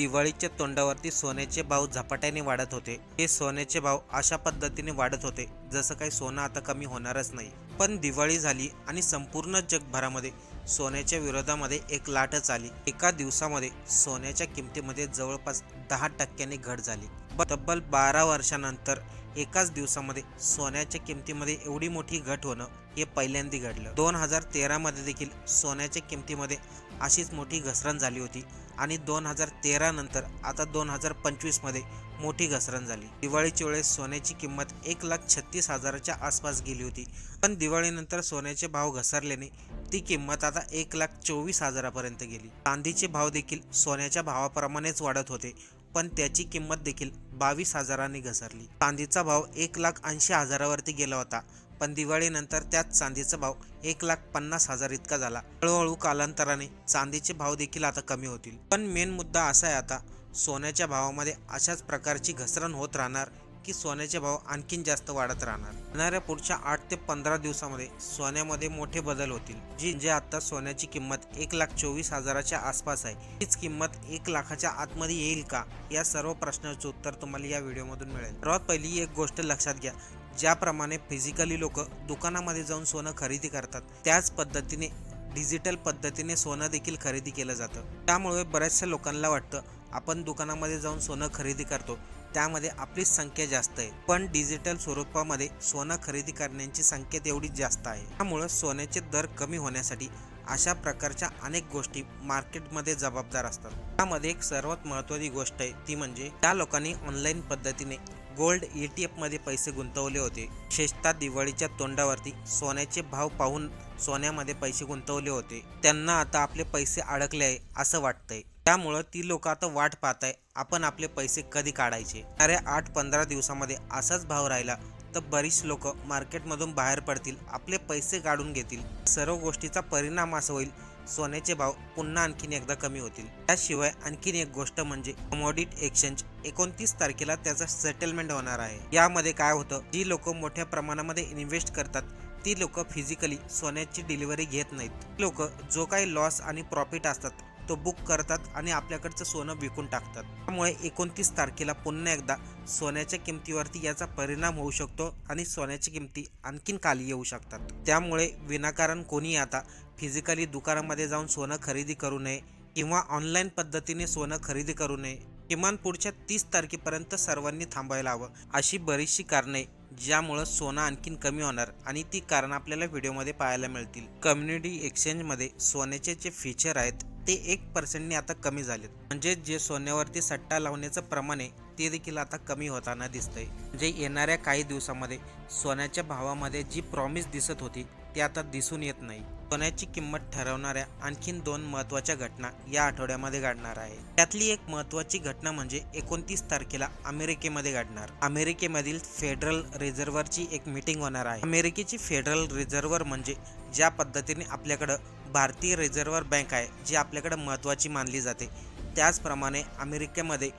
दिवाळीच्या तोंडावरती सोन्याचे भाव झपाट्याने वाढत होते. हे सोन्याचे भाव अशा पद्धतीने वाढत होते जसं काही सोनं आता कमी होणारच नाही. पण दिवाळी झाली आणि संपूर्ण जगभरामध्ये सोन्याच्या विरोधामध्ये एक लाटच आली. एका दिवसामध्ये सोन्याच्या किमतीमध्ये जवळपास दहा टक्क्यांनी घट झाली. तब्बल बारा वर्षानंतर एकाच दिवसामध्ये सोन्याच्या किमतीमध्ये एवढी मोठी घट होणं हे पहिल्यांदा घडलं. दोन हजार तेरामध्ये देखील सोन्याच्या किमतीमध्ये अशीच मोठी घसरण झाली होती. आणि दोन हजार तेरा नंतर आता दोन हजार पंचवीसमध्ये मोठी घसरण झाली. दिवाळीच्या वेळेस सोन्याची किंमत एक लाख छत्तीस हजाराच्या आसपास गेली होती. पण दिवाळीनंतर सोन्याचे भाव घसरल्याने ती किंमत आता एक लाख चोवीस हजारापर्यंत गेली. चांदीचे भाव देखील सोन्याच्या भावाप्रमाणेच वाढत होते पण त्याची किंमत देखील बावीस हजारांनी घसरली. चांदीचा भाव एक लाख ऐंशी हजारावरती गेला होता पण दिवाळीनंतर त्याच चांदीचा भाव एक लाख पन्नास हजार इतका झाला. हळूहळू कालांतराने चांदीचे भाव देखील आता कमी होतील. पण मेन मुद्दा असा आहे आता सोन्याच्या भावामध्ये अशाच प्रकारची घसरण होत राहणार की सोन्याचे भाव आणखीन जास्त वाढत राहणार. येणाऱ्या पुढच्या आठ ते पंधरा दिवसामध्ये सोन्यामध्ये मोठे बदल होतील. जी जे आता सोन्याची किंमत एक लाख चोवीस हजाराच्या आसपास आहे हीच किंमत एक लाखाच्या आतमध्ये येईल का? या सर्व प्रश्नाचं उत्तर तुम्हाला या व्हिडिओमधून मिळेल. सर्वात पहिली एक गोष्ट लक्षात घ्या. ज्याप्रमाणे फिजिकली लोक दुकानामध्ये जाऊन सोनं खरेदी करतात त्याच पद्धतीने डिजिटल पद्धतीने सोनं देखील खरेदी केलं जातं. त्यामुळे बऱ्याचशा लोकांना वाटतं आपण दुकानामध्ये जाऊन सोनं खरेदी करतो त्यामध्ये आपलीच संख्या जास्त आहे. पण डिजिटल स्वरूपामध्ये सोनं खरेदी करण्याची संख्या तेवढीच जास्त आहे. त्यामुळं सोन्याचे दर कमी होण्यासाठी अशा प्रकारच्या अनेक गोष्टी मार्केटमध्ये जबाबदार असतात. त्यामध्ये एक सर्वात महत्त्वाची गोष्ट आहे ती म्हणजे त्या लोकांनी ऑनलाईन पद्धतीने गोल्ड ई टी एफमध्ये पैसे गुंतवले होते. विशेषतः दिवाळीच्या तोंडावरती सोन्याचे भाव पाहून सोन्यामध्ये पैसे गुंतवले होते. त्यांना आता आपले पैसे अडकले आहे असं वाटतंय. त्यामुळं ती लोक आता वाट पाहत आहे आपण आपले पैसे कधी काढायचे? अरे आठ पंधरा दिवसामध्ये असाच भाव राहिला तर बरीच लोक मार्केटमधून बाहेर पडतील आपले पैसे काढून घेतील. सर्व गोष्टीचा परिणाम असा होईल सोन्याचे भाव पुन्हा आणखीन एकदा कमी होतील. त्याशिवाय आणखीन एक गोष्ट म्हणजे कमोडिट एक्सचेंज एकोणतीस तारखेला त्याचा सेटलमेंट होणार आहे. यामध्ये काय होतं? जी लोक मोठ्या प्रमाणामध्ये इन्व्हेस्ट करतात ती लोक फिजिकली सोन्याची डिलिव्हरी घेत नाहीत. लोक जो काही लॉस आणि प्रॉफिट असतात तो बुक करतात आणि आपल्याकडचं सोनं विकून टाकतात. त्यामुळे एकोणतीस तारखेला पुन्हा एकदा सोन्याच्या किमतीवरती याचा परिणाम होऊ शकतो आणि सोन्याच्या किमती आणखीन खाली येऊ शकतात. त्यामुळे विनाकारण कोणी आता फिजिकली दुकानामध्ये जाऊन सोनं खरेदी करू नये किंवा ऑनलाईन पद्धतीने सोनं खरेदी करू नये. किमान पुढच्या तीस तारखेपर्यंत सर्वांनी थांबायला हवं अशी बरीचशी कारणे ज्यामुळं सोनं आणखीन कमी होणार आणि ती कारण आपल्याला व्हिडिओमध्ये पाहायला मिळतील. कम्युनिटी एक्सचेंजमध्ये सोन्याचे जे फीचर आहेत ते एक पर्सेंटने आता कमी झालेत. म्हणजे जे सोन्यावरती सट्टा लावण्याचं प्रमाण आहे ते देखील आता कमी होताना दिसतंय. म्हणजे येणाऱ्या काही दिवसामध्ये सोन्याच्या भावामध्ये जी प्रॉमिस दिसत होती ती आता दिसून येत नाही. सोन्याची किंमत ठरवणाऱ्या आणखीन दोन महत्त्वाच्या घटना या आठवड्यामध्ये घडणार आहे. त्यातली एक महत्त्वाची घटना म्हणजे एकोणतीस तारखेला अमेरिकेमध्ये घडणार. अमेरिकेमधील फेडरल रिझर्व्हरची एक मीटिंग होणार आहे. अमेरिकेची फेडरल रिझर्व्हर म्हणजे ज्या पद्धतीने आपल्याकडं भारतीय रिझर्व्ह बँक आहे जी आपल्याकडं महत्त्वाची मानली जाते. त्याचप्रमाणे अमेरिकेमध्ये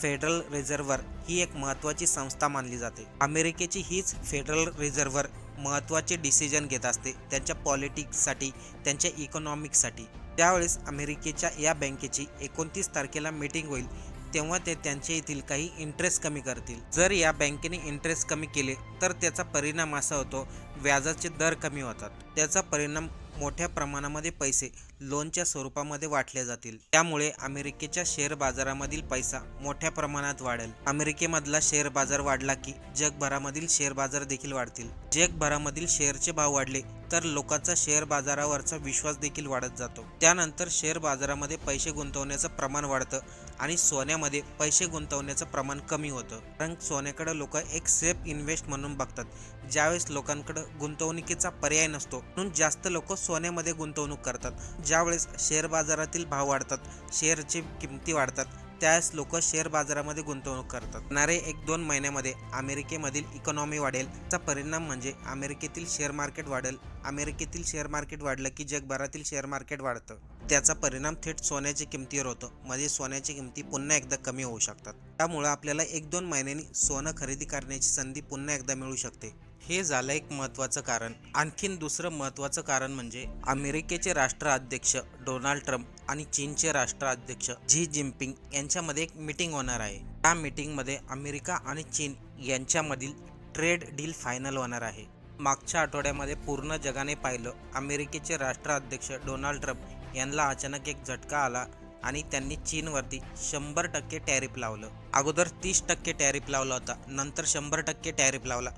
फेडरल रिझर्व्हर ही एक महत्त्वाची संस्था मानली जाते. अमेरिकेची हीच फेडरल रिझर्व्हर महत्त्वाचे डिसिजन घेत असते त्यांच्या पॉलिटिक्ससाठी त्यांच्या इकॉनॉमिक्ससाठी. त्यावेळेस अमेरिकेच्या या बँकेची एकोणतीस तारखेला मीटिंग होईल तेव्हा ते त्यांच्या येथील काही इंटरेस्ट कमी करतील. जर या बँकेने इंटरेस्ट कमी केले तर त्याचा परिणाम असा होतो व्याजाचे दर कमी होतात. त्याचा परिणाम मोठ्या प्रमाणामध्ये पैसे लोनच्या स्वरूपामध्ये वाटले जातील. त्यामुळे अमेरिकेच्या शेअर बाजारामधील पैसा मोठ्या प्रमाणात वाढेल. अमेरिकेमधला शेअर बाजार वाढला की जगभरामधील शेअर बाजार देखील वाढतील. जगभरामधील शेअरचे भाव वाढले तर लोकांचा शेअर बाजारावरचा विश्वास देखील वाढत जातो. त्यानंतर शेअर बाजारामध्ये पैसे गुंतवण्याचं प्रमाण वाढतं. आणि सोन्यामध्ये पैसे गुंतवण्याचं प्रमाण कमी होतं. कारण सोन्याकडे लोक एक सेफ इन्व्हेस्ट म्हणून बघतात. ज्यावेळेस लोकांकडे गुंतवणुकीचा पर्याय नसतो म्हणून जास्त लोक सोन्यामध्ये गुंतवणूक करतात. ज्यावेळेस शेअर बाजारातील भाव वाढतात शेअरची किमती वाढतात त्यावेळेस लोक शेअर बाजारामध्ये गुंतवणूक करतात. येणारे एक दोन महिन्यामध्ये अमेरिकेमधील इकॉनॉमी वाढेल. त्याचा परिणाम म्हणजे अमेरिकेतील शेअर मार्केट वाढेल. अमेरिकेतील शेअर मार्केट वाढलं की जगभरातील शेअर मार्केट वाढतं. त्याचा परिणाम थेट सोन्याच्या किमतीवर होतो. म्हणजे सोन्याची किमती पुन्हा एकदा कमी होऊ शकतात. त्यामुळं आपल्याला एक दोन महिन्यांनी सोनं खरेदी करण्याची संधी पुन्हा एकदा मिळू शकते. हे झालं एक महत्त्वाचं कारण. आणखीन दुसरं महत्त्वाचं कारण म्हणजे अमेरिकेचे राष्ट्राध्यक्ष डोनाल्ड ट्रम्प आणि चीनचे राष्ट्राध्यक्ष झी जिनपिंग यांच्यामध्ये एक मीटिंग होणार आहे. त्या मीटिंगमध्ये अमेरिका आणि चीन यांच्यामधील ट्रेड डील फायनल होणार आहे. मागच्या आठवड्यामध्ये पूर्ण जगाने पाहिलं अमेरिकेचे राष्ट्राध्यक्ष डोनाल्ड ट्रम्प यांना अचानक एक झटका आला आणि त्यांनी चीनवरती शंभर टक्के टॅरिफ लावलं. अगोदर तीस टक्के टॅरिफ लावला होता नंतर शंभर टक्के टॅरिफ लावला.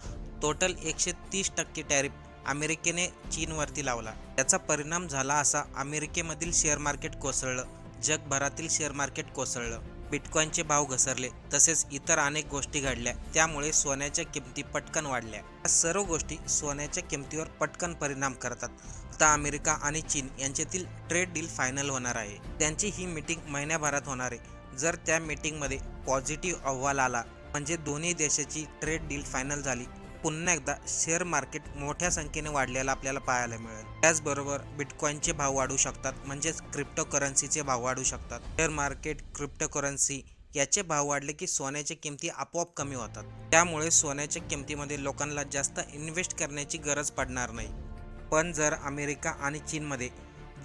टोटल एकशे तीस टक्के टॅरिफ अमेरिकेने चीनवरती लावला. त्याचा परिणाम झाला असा अमेरिकेमधील शेअर मार्केट कोसळलं जगभरातील शेअर मार्केट कोसळलं. बिटकॉईनचे भाव घसरले तसेच इतर अनेक गोष्टी घडल्या. त्यामुळे सोन्याच्या किमती पटकन वाढल्या. या सर्व गोष्टी सोन्याच्या किमतीवर पटकन परिणाम करतात. आता अमेरिका आणि चीन यांच्यातील ट्रेड डील फायनल होणार आहे. त्यांची ही मीटिंग महिन्याभरात होणार आहे. जर त्या मीटिंगमध्ये पॉझिटिव्ह अहवाल आला म्हणजे दोन्ही देशाची ट्रेड डील फायनल झाली पुन्हा एकदा शेअर मार्केट मोठ्या संख्येने वाढलेला आपल्याला पाहायला मिळेल. त्याचबरोबर बिटकॉईनचे भाव वाढू शकतात म्हणजेच क्रिप्टो करन्सीचे भाव वाढू शकतात. शेअर मार्केट क्रिप्टो करन्सी याचे भाव वाढले की सोन्याच्या किमती आपोआप कमी होतात. त्यामुळे सोन्याच्या किमतीमध्ये लोकांना जास्त इन्व्हेस्ट करण्याची गरज पडणार नाही. पण जर अमेरिका आणि चीनमध्ये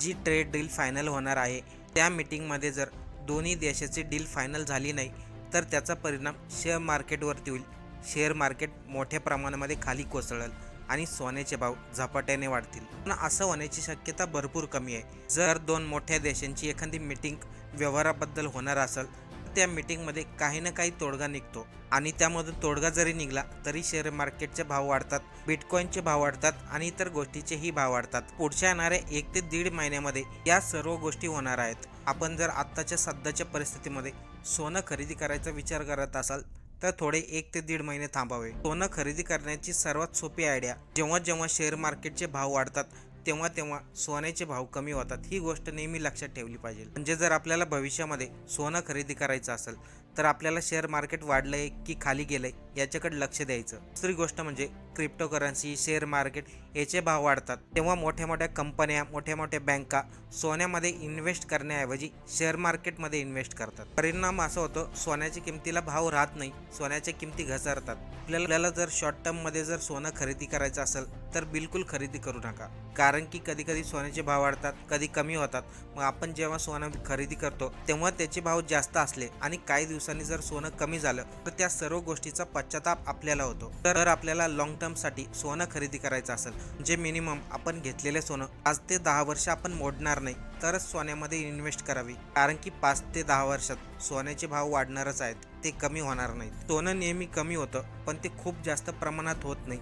जी ट्रेड डील फायनल होणार आहे त्या मिटिंगमध्ये जर दोन्ही देशाची डील फायनल झाली नाही तर त्याचा परिणाम शेअर मार्केटवरती होईल. शेअर मार्केट मोठ्या प्रमाणामध्ये खाली कोसळल आणि सोन्याचे भाव झपाट्याने वाढतील. पण असं होण्याची शक्यता भरपूर कमी आहे. जर दोन मोठ्या देशांची एखादी मीटिंग व्यवहाराबद्दल होणार असेल तर त्या मीटिंगमध्ये काही ना काही तोडगा निघतो. आणि त्यामधून तोडगा जरी निघला तरी शेअर मार्केटचे भाव वाढतात बिटकॉईनचे भाव वाढतात आणि इतर गोष्टीचेही भाव वाढतात. पुढच्या येणाऱ्या एक ते दीड महिन्यामध्ये या सर्व गोष्टी होणार आहेत. आपण जर आत्ताच्या सध्याच्या परिस्थितीमध्ये सोनं खरेदी करायचा विचार करत असाल तर थोडे एक ते दीड महिने थांबावे. सोनं खरेदी करण्याची सर्वात सोपी आयडिया जेव्हा जेव्हा शेअर मार्केटचे भाव वाढतात तेव्हा तेव्हा सोन्याचे भाव कमी होतात. ही गोष्ट नेहमी लक्षात ठेवली पाहिजे. म्हणजे जर आपल्याला भविष्यामध्ये सोनं खरेदी करायचं असेल तर आपल्याला शेअर मार्केट वाढलंय की खाली गेलंय याच्याकडे लक्ष द्यायचं. दुसरी गोष्ट म्हणजे क्रिप्टो करन्सी शेअर मार्केट याचे भाव वाढतात. तेव्हा मोठ्या मोठ्या कंपन्या मोठ्या मोठ्या बँका सोन्यामध्ये इन्व्हेस्ट करण्याऐवजी शेअर मार्केटमध्ये इन्व्हेस्ट करतात. परिणाम असा होतो सोन्याच्या किमतीला भाव राहत नाही सोन्याच्या किमती घसरतात. आपल्याला जर शॉर्ट टर्ममध्ये जर सोनं खरेदी करायचं असेल तर बिलकुल खरेदी करू नका. कारण की कधी कधी सोन्याचे भाव वाढतात कधी कमी होतात. मग आपण जेव्हा सोनं खरेदी करतो तेव्हा त्याचे भाव जास्त असले आणि काही दिवसांनी जर सोनं कमी झालं तर त्या सर्व गोष्टीचा पश्चाताप आपल्याला होतो. तर आपल्याला लॉंग टर्मसाठी सोनं खरेदी करायचं असेल म्हणजे जे मिनिमम आपण घेतलेले सोनं पाच ते दहा वर्ष आपण मोडणार नाही तरच सोन्यामध्ये इन्व्हेस्ट करावी. कारण की पाच ते दहा वर्षात सोन्याचे भाव वाढणारच आहेत ते कमी होणार नाहीत. सोनं नेहमी कमी होतं पण ते खूप जास्त प्रमाणात होत नाही.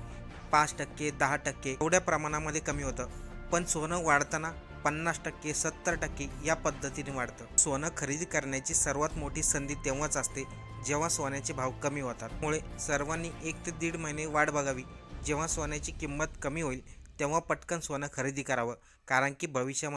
पाच टक्के दहा टक्के एवढ्या प्रमाणामध्ये कमी होतं. पण सोनं वाढताना पन्नास टक्के सत्तर टक्के या पद्धतीने वाढतं. सोनं खरेदी करण्याची सर्वात मोठी संधी तेव्हाच असते जेव्हा सोन्याचे भाव कमी होतात. त्यामुळे सर्वांनी एक ते दीड महिने वाट बघावी. जेव्हा सोन्याची किंमत कमी होईल तेव्हा पटकन सोनं खरेदी करावं. कारण की भविष्यामध्ये